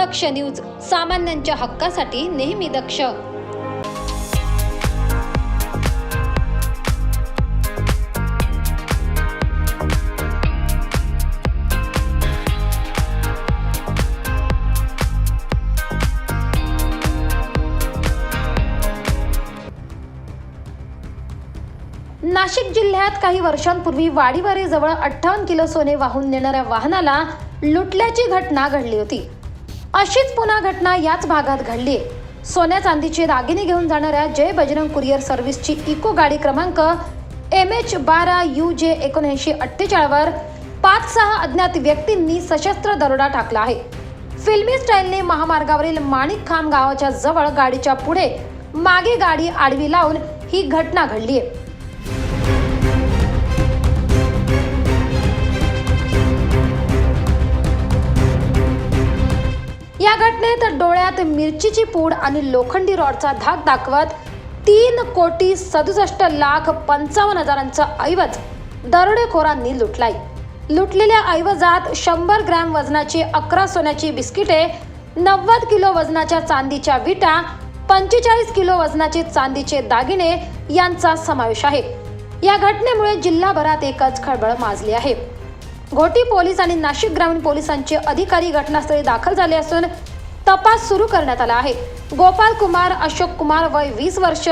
दक्ष news सामान्यांच्या हक्कासाठी नेहमी दक्ष. नाशिक जिल्ह्यात काही वर्षांपूर्वी वाडीवारेजवळ अठ्ठावन्न किलो सोने वाहून नेणाऱ्या वाहनाला लुटल्याची घटना घडली होती. अशीच पुन्हा घटना याच भागात घडली. सोन्या चांदीचे दागिने घेऊन जाणाऱ्या जय बजरंग कुरिअर सर्व्हिसची इको गाडी क्रमांक एम एच बारा यू जे एकोणऐंशी अठ्ठेचाळवर पाच सहा अज्ञात व्यक्तींनी सशस्त्र दरोडा टाकला आहे. फिल्मी स्टाईलने महामार्गावरील माणिक खाम गावाच्या जवळ गाडीच्या पुढे मागे गाडी आडवी लावून ही घटना घडली आहे. या घटनेत डोळ्यात मिरचीची पूड आणि लोखंडी रॉडचा धाक दाखवत तीन कोटी सदुसष्ट लाख पंचावन्न हजारांचा ऐवज दरोडेखोरांनी लुटलाय. लुटलेल्या ऐवजात शंभर ग्रॅम वजनाची अकरा सोन्याची बिस्किटे नव्वद किलो वजनाच्या चांदीच्या विटा पंचेचाळीस किलो वजनाचे चांदीचे दागिने यांचा समावेश आहे. या घटनेमुळे जिल्हाभरात एकच खळबळ माजली आहे. घोटी पोलीस आणि नाशिक ग्रामीण पोलिसांचे अधिकारी घटनास्थळी दाखल झाले असून तपास सुरू करण्यात आला आहे. गोपाल कुमार अशोक कुमार वय वीस वर्ष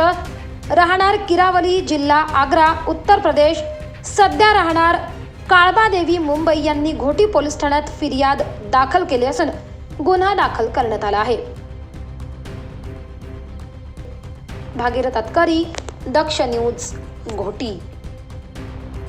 राहणार किरावली जिल्हा आग्रा उत्तर प्रदेश. सध्या राहणार काळबादेवी मुंबई यांनी घोटी पोलीस ठाण्यात फिर्याद दाखल केली असून गुन्हा दाखल करण्यात आला आहे. भागीरथ अतकारी दक्ष न्यूज घोटी.